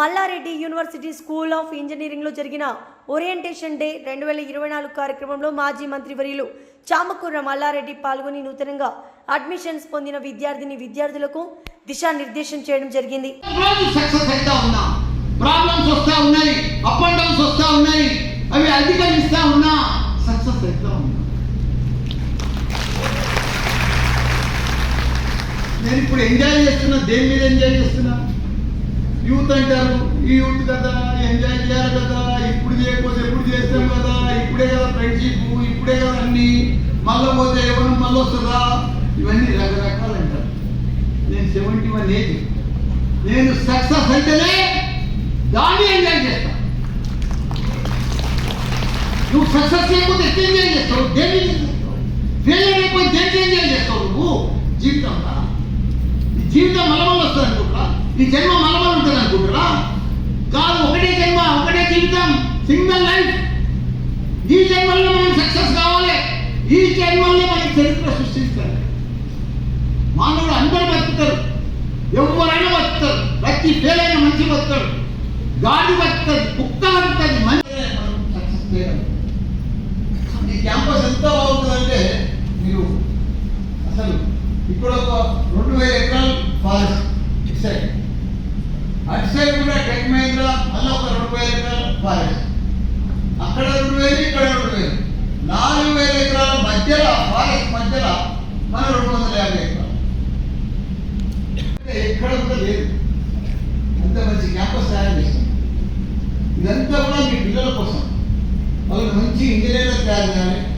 Mallareddy university school of ఇంజనీరింగ్లో జరిగిన orientation day రెండు వేల ఇరవై నాలుగు కార్యక్రమంలో మాజీ మంత్రివర్యులు చామకూర మల్లారెడ్డి పాల్గొని నూతనంగా అడ్మిషన్స్ పొందిన విద్యార్థిని విద్యార్థులకు దిశానిర్దేశం చేయడం జరిగింది. ప్రాబ్లమ్స్ వస్తా ఉన్నాయి. అప్ అండ్ డౌన్స్ వస్తా ఉన్నాయి. అవి అధిగమిస్తా ఉన్నా. సక్సెస్ అవుతా ఉన్నా. నేను ఇప్పుడు ఎంజాయ్ చేస్తున్నా. దేని మీద ఎంజాయ్ చేస్తున్నా? యూత్ అంటారు. ఈ యూత్ కదా ఎంజాయ్ చేయాలి కదా. ఇప్పుడు చేయకపోతే ఎప్పుడు చేస్తాం కదా. ఇప్పుడే కదా ఫ్రెండ్షిప్ ఇప్పుడే కదా అన్ని. మళ్ళీ పోతే ఎవరు మళ్ళీ వస్తుందా ఇవన్నీ రకరకాలు అంటారు. నేను సెవెంటీ వన్ ఏజ్ నేను సక్సెస్ అయితేనే దాన్ని ఎంజాయ్ చేస్తా. నువ్వు సక్సెస్ చేయకపోతే ఎట్లా ఎంజాయ్ చేస్తావు? దేన్ని ఫెయిల్ అయిపోయి దేనికి ఎంజాయ్ చేస్తావు నువ్వు? జీవితం ఈ జీవితం మళ్ళీ వస్తుంది అనుకుంటురా ఈ జన్మ లైఫ్ ఈ జన్మల్లో మనం సక్సెస్ కావాలి. ఈ జన్మల్లో మనకి చరిత్ర సృష్టిస్తారు. మానవుడు అందరూ బతుకుతారు. ఎవరైనా బతుకుతారు. ప్రతి ఫెయిల్ అయిన మనిషి బతుకుతాడు. గాడి బతుకుతుంది కుక్క బతుకుతుంది మనిషి మనం సక్సెస్ చేయగలం ఈ క్యాంపస్ ఎంత బాగుంటుందంటే మీరు అసలు ఇక్కడ ఒక రెండు వేల ఎకరాలు ఫారెస్ట్ ఇటు సైడ్ అటు సైడ్ కూడా టెక్ మహీంద్రా మళ్ళీ ఒక రెండు వేల ఎకరాలు ఫారెస్ట్ అక్కడ రెండు వేలు ఇక్కడ రెండు వేలు నాలుగు వేల ఎకరాల మధ్యలో ఫారెస్ట్ మధ్యలో మన రెండు వందల యాభై ఎకరాలు అంటే ఎక్కడ కూడా లేదు. అంత మంచి క్యాంపస్ తయారు చేస్తాం ఇదంతా కూడా మీ పిల్లల కోసం. వాళ్ళకి మంచి ఇంజనీర్గా తయారు చేయాలి.